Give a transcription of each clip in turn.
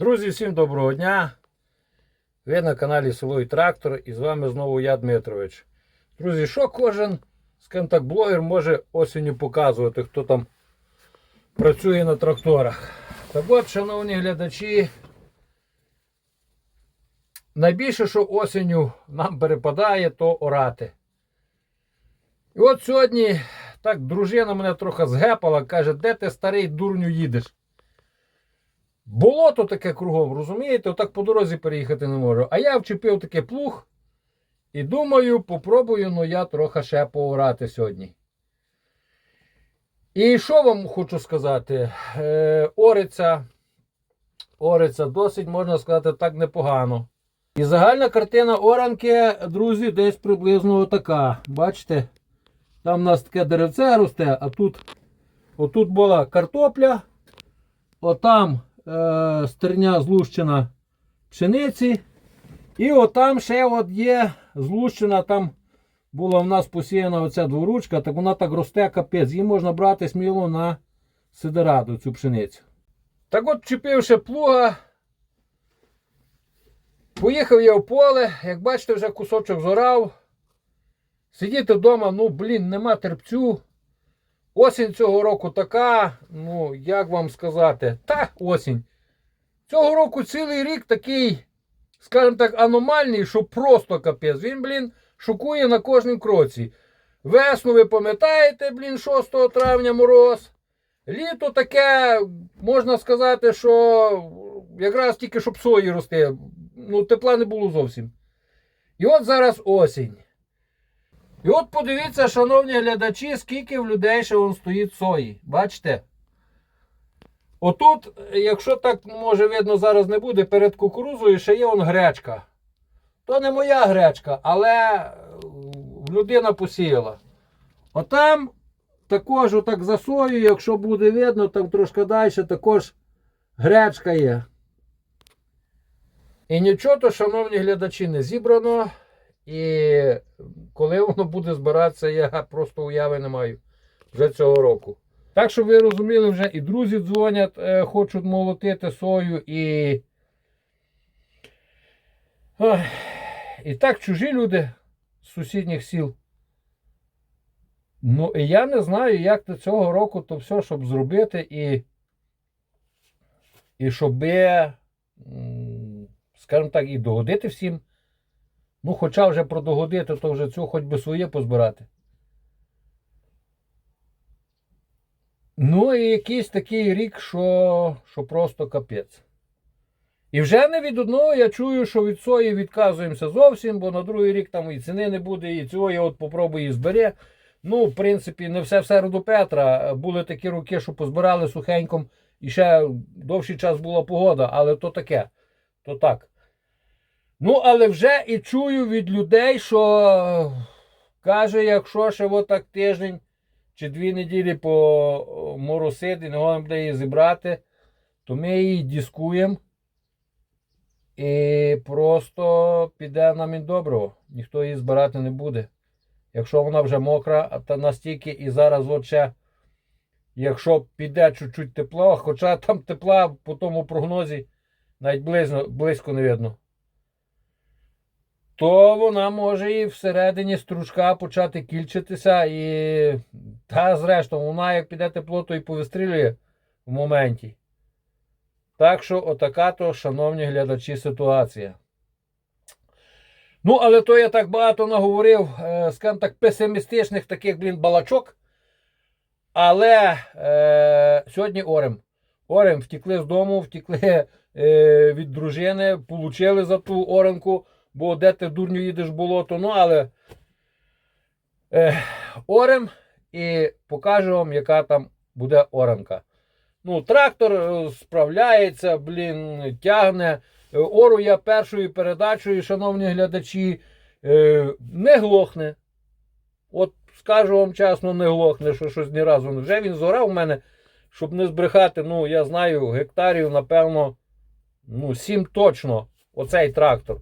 Друзі, всім доброго дня! Ви на каналі і Трактор і з вами знову я, Дмитрович. Друзі, що кожен скажімо так, блогер може осінню показувати, хто там працює на тракторах. Так от, шановні глядачі, найбільше, що осінню нам перепадає, то орати. І от сьогодні так дружина мене трохи згепала, каже, де ти старий дурню їдеш? Болото таке кругом, розумієте? Отак по дорозі переїхати не можу. А я вчепив таке плуг і думаю, попробую ну я трохи ще поорати сьогодні. І що вам хочу сказати? Е, ориця, досить, можна сказати, так непогано. І загальна картина оранки, друзі, десь приблизно така. Бачите? Там у нас таке деревце росте, а тут отут була картопля, отам е, стерня злущена пшениці. І отам ще от є злущена, там була в нас посіяна оця дворучка, так вона так росте капець. Її можна брати сміло на сидераду, цю пшеницю. Так от чіпивши плуга, поїхав я в поле, як бачите, вже кусочок зорав. Сидіти вдома, ну, блін, нема терпцю. Осінь цього року така, ну, як вам сказати, та осінь. Цього року цілий рік такий, скажімо так, аномальний, що просто капець. Він, блін, шокує на кожному кроці. Весну, ви пам'ятаєте, блін, 6 травня мороз. Літо таке, можна сказати, що якраз тільки щоб сої рости. Ну, тепла не було зовсім. І от зараз осінь. І от подивіться, шановні глядачі, скільки в людей ще вон стоїть сої. Бачите? Отут, якщо так може видно, зараз не буде, перед кукурузою ще є вон гречка. То не моя гречка, але е, людина посіяла. Отам також отак за сою, якщо буде видно, там трошки далі також гречка є. І нічого, то, шановні глядачі, не зібрано. І коли воно буде збиратися, я просто уяви не маю вже цього року. Так, щоб ви розуміли, вже і друзі дзвонять, е, хочуть молотити сою, і. І так чужі люди з сусідніх сіл. Ну, і я не знаю, як до цього року то все, щоб зробити, і. І щоб, скажімо так, і догодити всім. Ну, хоча вже продогодити, то вже цю хоч би своє позбирати. Ну і якийсь такий рік, що, що просто капець. І вже не від одного я чую, що від сої відказуємося зовсім, бо на другий рік там і ціни не буде, і цього я от попробую і збере. Ну, в принципі, не все в середу Петра. Були такі роки, що позбирали сухеньком, і ще довший час була погода, але то таке. То так. Ну, але вже і чую від людей, що каже, якщо ще отак тиждень чи дві неділі по моросити, не можемо буде її зібрати, то ми її дискуємо. І просто піде нам і доброго. Ніхто її збирати не буде. Якщо вона вже мокра, та настільки і зараз от якщо піде чуть-чуть тепло, хоча там тепла по тому прогнозі навіть близько, близько не видно то вона може і всередині стручка почати кільчитися і. Та зрештою, вона як піде тепло, то і повистрілює в моменті. Так що, отака то, шановні глядачі, ситуація. Ну, але то я так багато наговорив, е, скажімо так, песимістичних таких, блін, балачок. Але е, сьогодні орем. Орем втікли з дому, втікли е, від дружини, получили за ту оранку бо де ти дурню їдеш болото. Ну, але е, орем і покажу вам, яка там буде оранка. Ну, Трактор е, справляється, блін, тягне. Е, ору я першою передачею, шановні глядачі, е, не глохне. От скажу вам чесно, не глохне, що щось ні разу. Вже він зорав у мене, щоб не збрехати, ну, я знаю, гектарів, напевно, ну, 7 точно оцей трактор.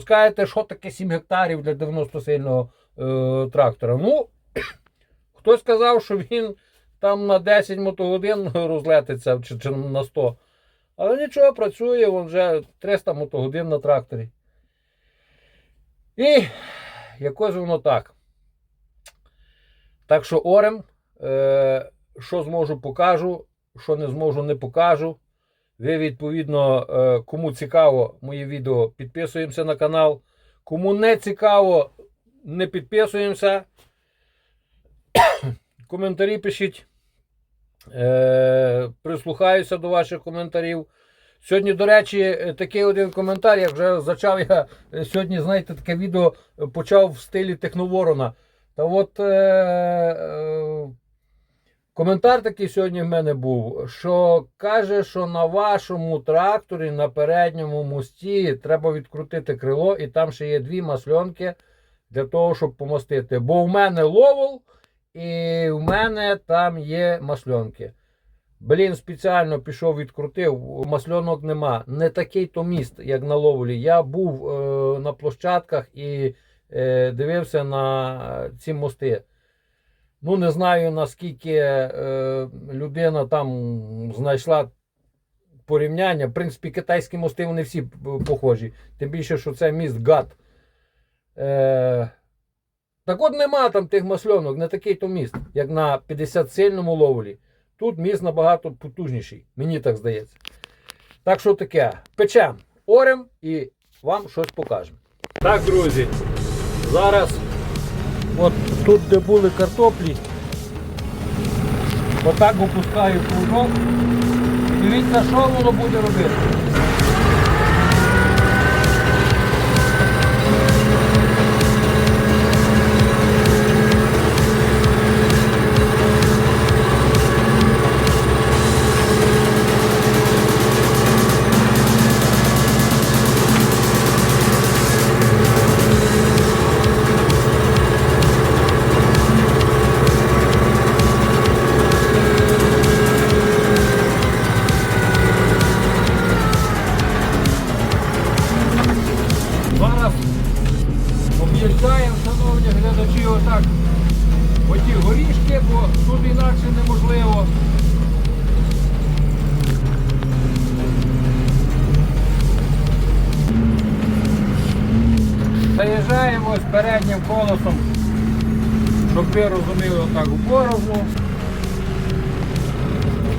Скажете, що таке 7 гектарів для 90-сильного е, трактора. Ну, хтось сказав, що він там на 10 мотогодин розлетиться чи, чи на 100. Але нічого, працює, він вже 300 мотогодин на тракторі. І якось воно так. Так що орем, е, що зможу, покажу, що не зможу, не покажу. Ви, відповідно, е, кому цікаво моє відео, підписуємося на канал. Кому не цікаво, не підписуємося. Коментарі пишіть. Е, прислухаюся до ваших коментарів. Сьогодні, до речі, е, такий один коментар, як вже зачав я сьогодні, знаєте, таке відео почав в стилі Техноворона. Та от е, коментар такий сьогодні в мене був, що каже, що на вашому тракторі на передньому мості треба відкрутити крило, і там ще є дві масльонки для того, щоб помостити. Бо в мене ловол, і в мене там є масльонки. Блін, спеціально пішов, відкрутив, масльонок нема. Не такий то міст, як на ловлі. Я був е, на площадках і е, дивився на ці мости. Ну, не знаю, наскільки е, людина там знайшла порівняння. В принципі, китайські мости вони всі похожі. Тим більше, що це міст гад. Е, так от нема там тих масльонок, не такий то міст, як на 50-сильному ловлі. Тут міст набагато потужніший, мені так здається. Так що таке, печем, орем і вам щось покажемо. Так, друзі, зараз от тут, де були картоплі, отак опускаю кружок. Дивіться, що воно буде робити. Розуміли отак у порожну.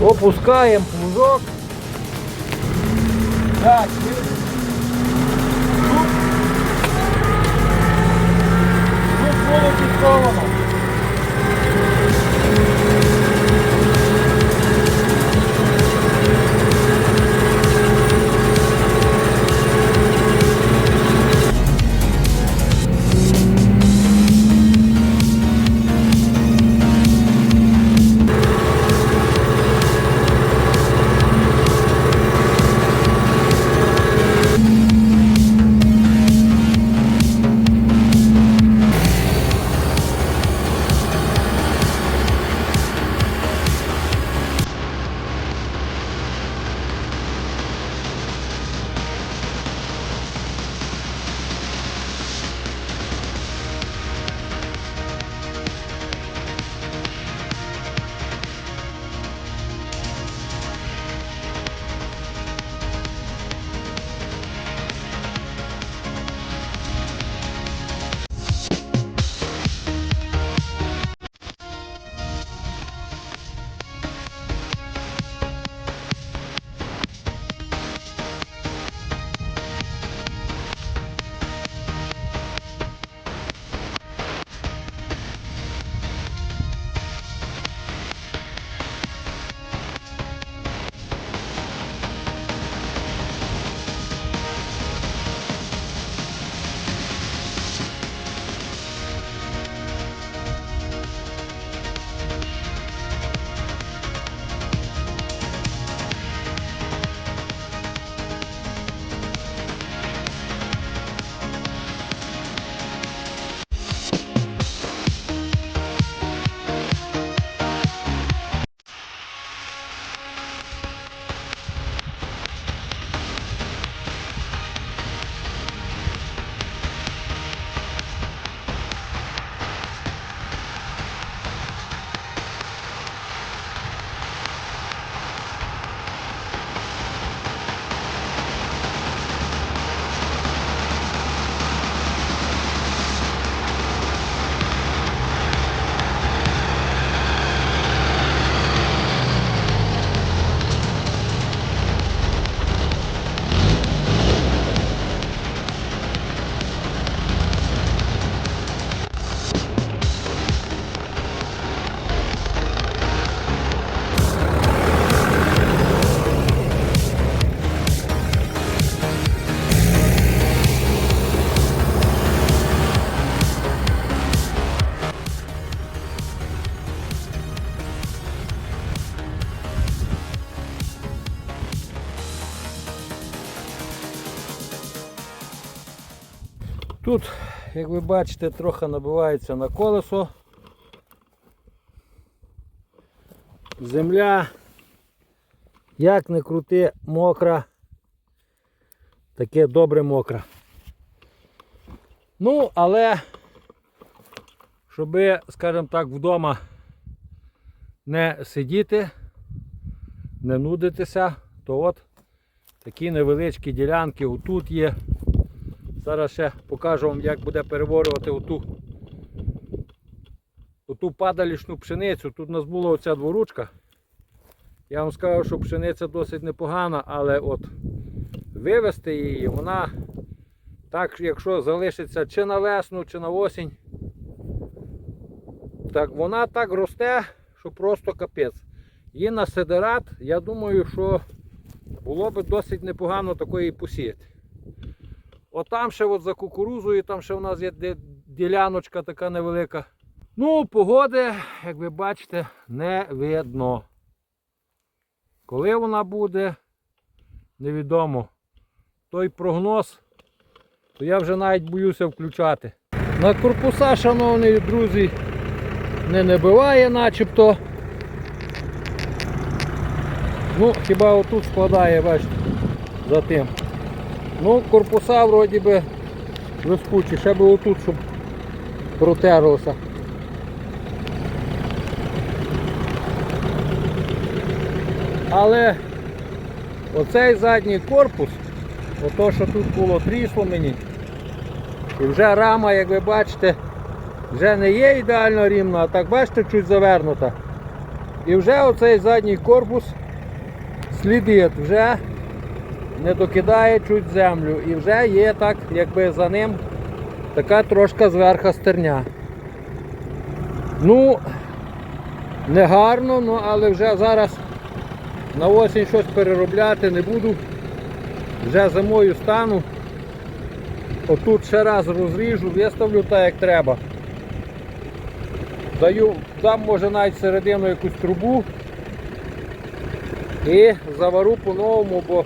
Опускаємо плужок. Так, як ви бачите, трохи набивається на колесо. Земля, як не крути, мокра. Таке добре мокра. Ну, але, щоб, скажімо так, вдома не сидіти, не нудитися, то от такі невеличкі ділянки отут є. Зараз ще покажу вам, як буде переворювати оту, оту падалішну пшеницю. Тут у нас була оця дворучка. Я вам скажу, що пшениця досить непогана, але от вивести її, вона так, якщо залишиться чи на весну, чи на осінь, так вона так росте, що просто капець. Її на сидерат, я думаю, що було би досить непогано такої посіяти. От там ще от за кукурузою, там ще у нас є діляночка така невелика. Ну, погоди, як ви бачите, не видно. Коли вона буде, невідомо. Той прогноз, то я вже навіть боюся включати. На корпуса, шановні друзі, не набиває начебто. Ну, хіба отут складає, бачите, за тим. Ну, корпуса вроді би блискучі, ще би отут, щоб протерлося. Але оцей задній корпус, ото що тут було трісло мені, і вже рама, як ви бачите, вже не є ідеально рівна, а так бачите, чуть завернута. І вже оцей задній корпус слідить, вже не докидає чуть землю. І вже є так, якби за ним така трошка зверха стерня. Ну, не гарно, ну, але вже зараз на осінь щось переробляти не буду. Вже зимою стану. Отут ще раз розріжу, виставлю так як треба. Даю, дам може навіть середину якусь трубу і завару по-новому, бо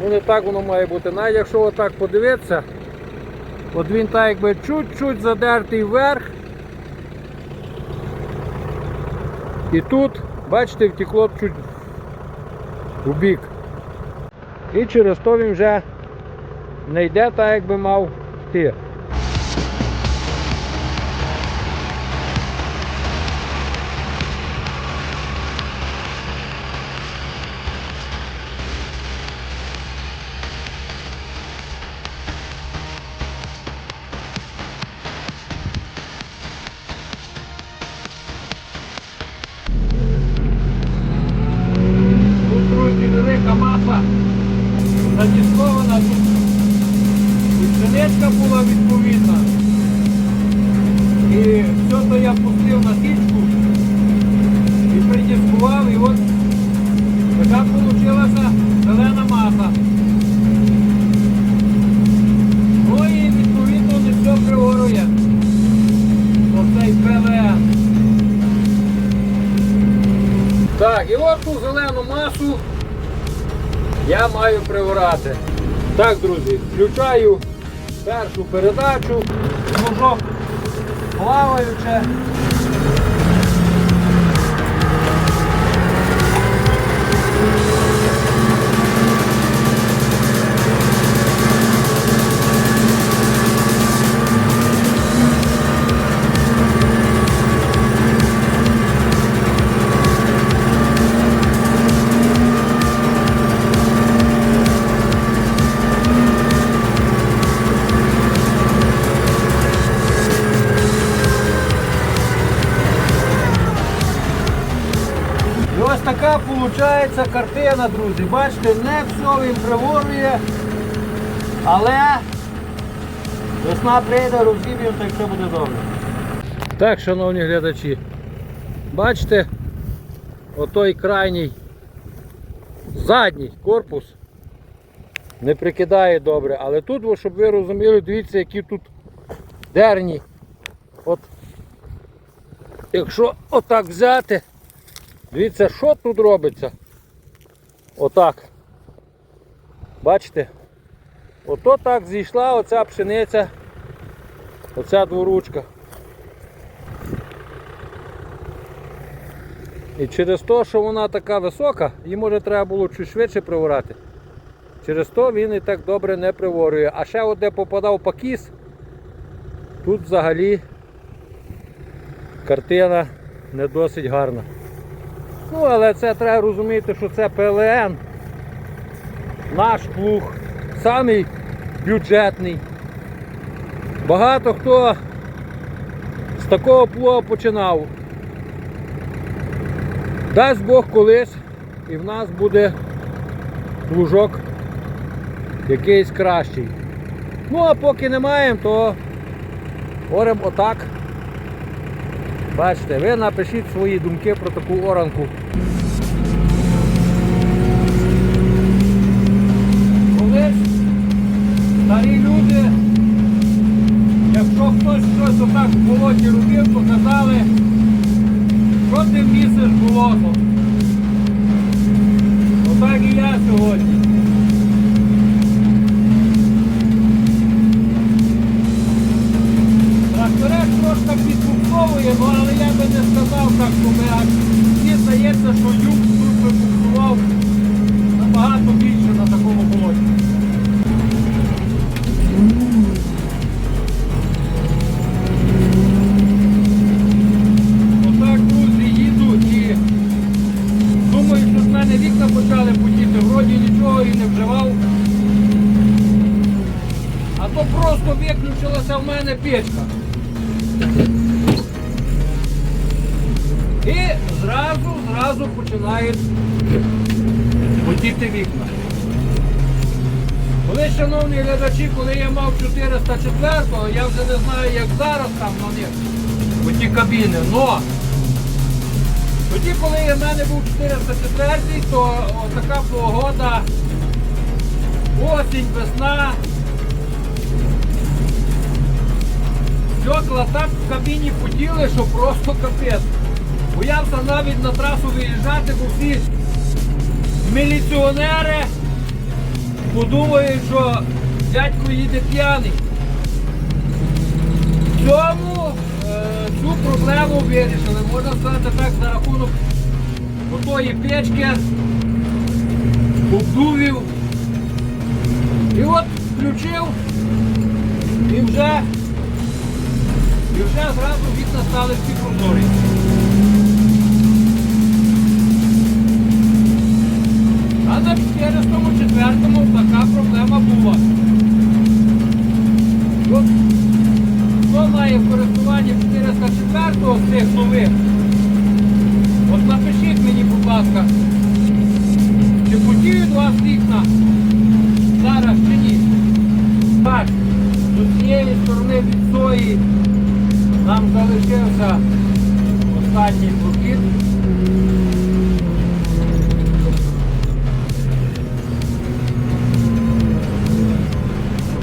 ну не так воно має бути. Навіть якщо отак подивитися, от він так якби чуть-чуть задертий вверх. І тут, бачите, втекло чуть у бік. І через то він вже не йде так, як би мав йти. Вийшла зелена маса. Ну і відповідно не все приворує. Оцей ПВН. Так, і от ту зелену масу я маю прибирати. Так, друзі, включаю першу передачу, можок плаваюче. Виходить картина, друзі. Бачите, не все він приворює, але весна прийде, розіб'ємо, так все буде добре. Так, шановні глядачі, бачите, отой крайній задній корпус не прикидає добре, але тут, щоб ви розуміли, дивіться, які тут дерні. От, якщо отак взяти, Дивіться, що тут робиться. Отак. Бачите? Ото так зійшла оця пшениця Оця дворучка. І через те, що вона така висока, її може треба було чуть швидше приворати. Через то він і так добре не приворює. А ще от де попадав пакіс, тут взагалі картина не досить гарна. Ну, але це треба розуміти, що це ПЛН. Наш плуг, самий бюджетний. Багато хто з такого плуга починав. Дасть Бог колись і в нас буде плужок якийсь кращий. Ну а поки не маємо, то оремо отак. Бачите, ви напишіть свої думки про таку оранку. Мене печка. І зразу, зразу починають потіти вікна. Коли, шановні глядачі, коли я мав 404, я вже не знаю, як зараз там на них оті кабіни, но тоді, коли в мене був 404, то така погода, осінь, весна, Стекла так в кабіні потіли, що просто капець. Боявся навіть на трасу виїжджати, бо всі міліціонери подумають, що дядько їде п'яний. В цьому е, цю проблему вирішили, можна сказати так, за рахунок отої печки, обдувів. І от включив і вже і вже зразу вікна стали всі прозорі. А на 404 така проблема була. Хто має в користуванні 404 з цих нових? От напишіть мені, будь ласка, чи потіють у вас вікна зараз чи ні? Так, з цієї сторони від сої нам залишився останній блокіт.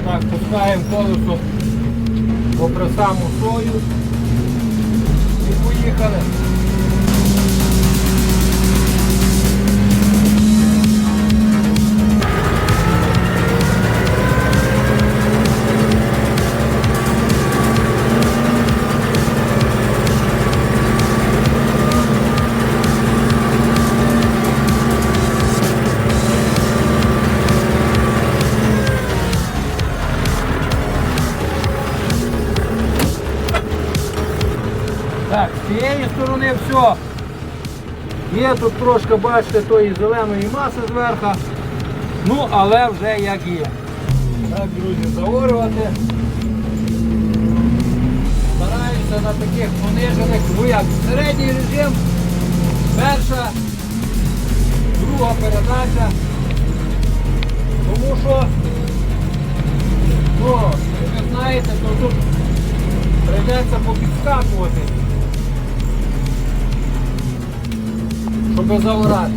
Так, пускаємо колесо попри саму сою і поїхали. Сторони все. Є тут трошки, бачите, тої зеленої маси зверху. Ну, але вже як є. Так, друзі, заорювати. Стараюся на таких понижених, ну як, середній режим, перша, друга передача. Тому що, ну, ви знаєте, то тут прийдеться попідскакувати. Щоб рати,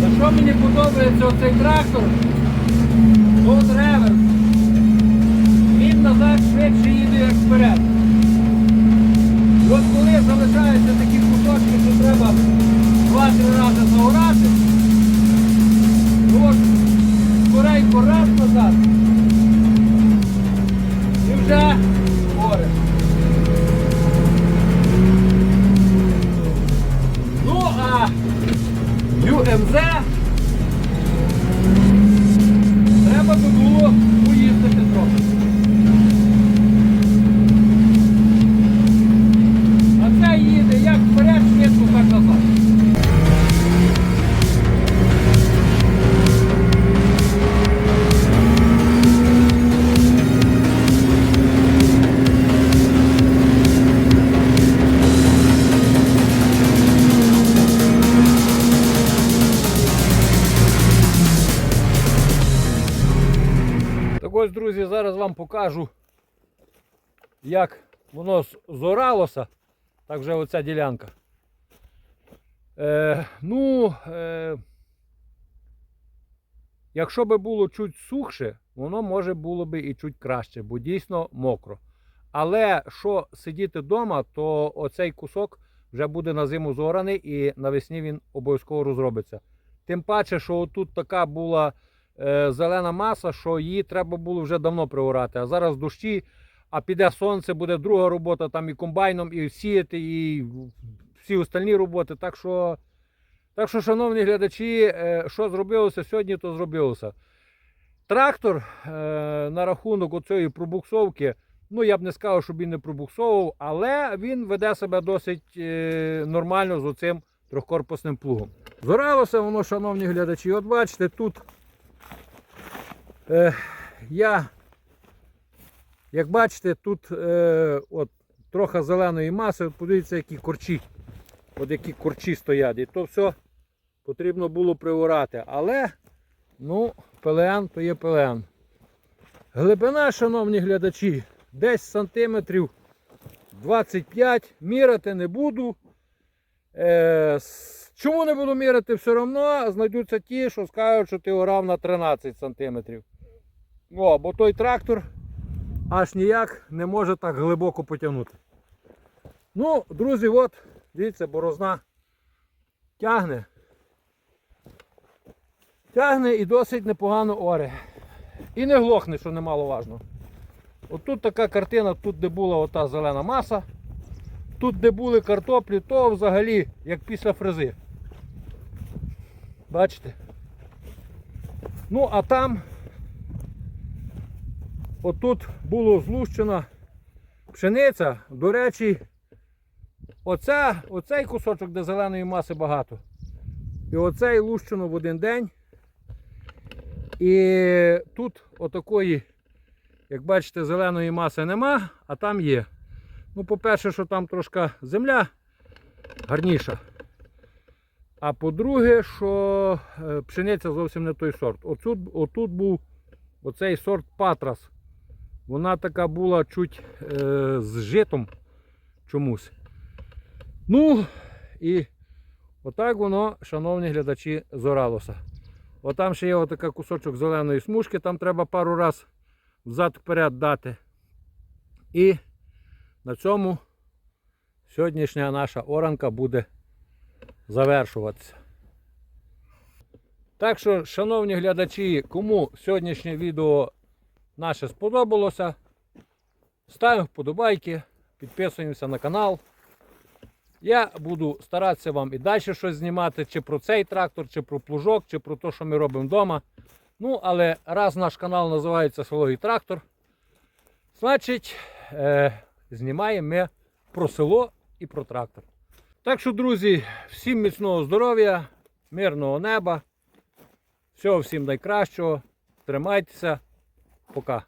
за що мені подобається оцей трактор, вам покажу, як воно зоралося. Так вже оця ділянка. Е, ну, е, якщо би було чуть сухше, воно може було би і чуть краще, бо дійсно мокро. Але що сидіти вдома, то оцей кусок вже буде на зиму зораний і навесні він обов'язково розробиться. Тим паче, що отут така була зелена маса, що її треба було вже давно приорати. А зараз дощі, а піде сонце, буде друга робота, там і комбайном, і сіяти, і всі остальні роботи. Так що, так що шановні глядачі, е, що зробилося сьогодні, то зробилося. Трактор е, на рахунок оцієї пробуксовки, ну я б не сказав, щоб він не пробуксовував, але він веде себе досить е, нормально з оцим трьохкорпусним плугом. Зоралося воно, шановні глядачі, от бачите, тут е, я, як бачите, тут е, от, трохи зеленої маси, подивіться, які корчі. От які корчі стоять. І то все потрібно було приорати. Але, ну, ПЛН то є ПЛН. Глибина, шановні глядачі, десь сантиметрів 25. Міряти не буду. Е, чому не буду міряти? Все одно знайдуться ті, що скажуть, що ти орав на 13 сантиметрів. О, бо той трактор аж ніяк не може так глибоко потягнути. Ну, друзі, от, дивіться, борозна тягне. Тягне і досить непогано оре. І не глохне, що немаловажно. От тут така картина, тут де була ота зелена маса. Тут, де були картоплі, то взагалі як після фрези. Бачите? Ну, а там отут було злущена пшениця. До речі, оця, оцей кусочок, де зеленої маси багато. І оцей лущено в один день. І тут отакої, як бачите, зеленої маси нема, а там є. Ну, по-перше, що там трошки земля гарніша. А по-друге, що е, пшениця зовсім не той сорт. Отут, отут був оцей сорт Патрас. Вона така була чуть е, з житом чомусь. Ну, і отак воно, шановні глядачі, зоралося. Отам ще є отака кусочок зеленої смужки, там треба пару раз взад вперед дати. І на цьому сьогоднішня наша оранка буде завершуватися. Так що, шановні глядачі, кому сьогоднішнє відео наше сподобалося, ставимо вподобайки, підписуємося на канал. Я буду старатися вам і далі щось знімати, чи про цей трактор, чи про плужок, чи про те, що ми робимо вдома. Ну, але раз наш канал називається Село Трактор, значить, е, знімаємо ми про село і про трактор. Так що, друзі, всім міцного здоров'я, мирного неба. Всього всім найкращого. Тримайтеся. Пока.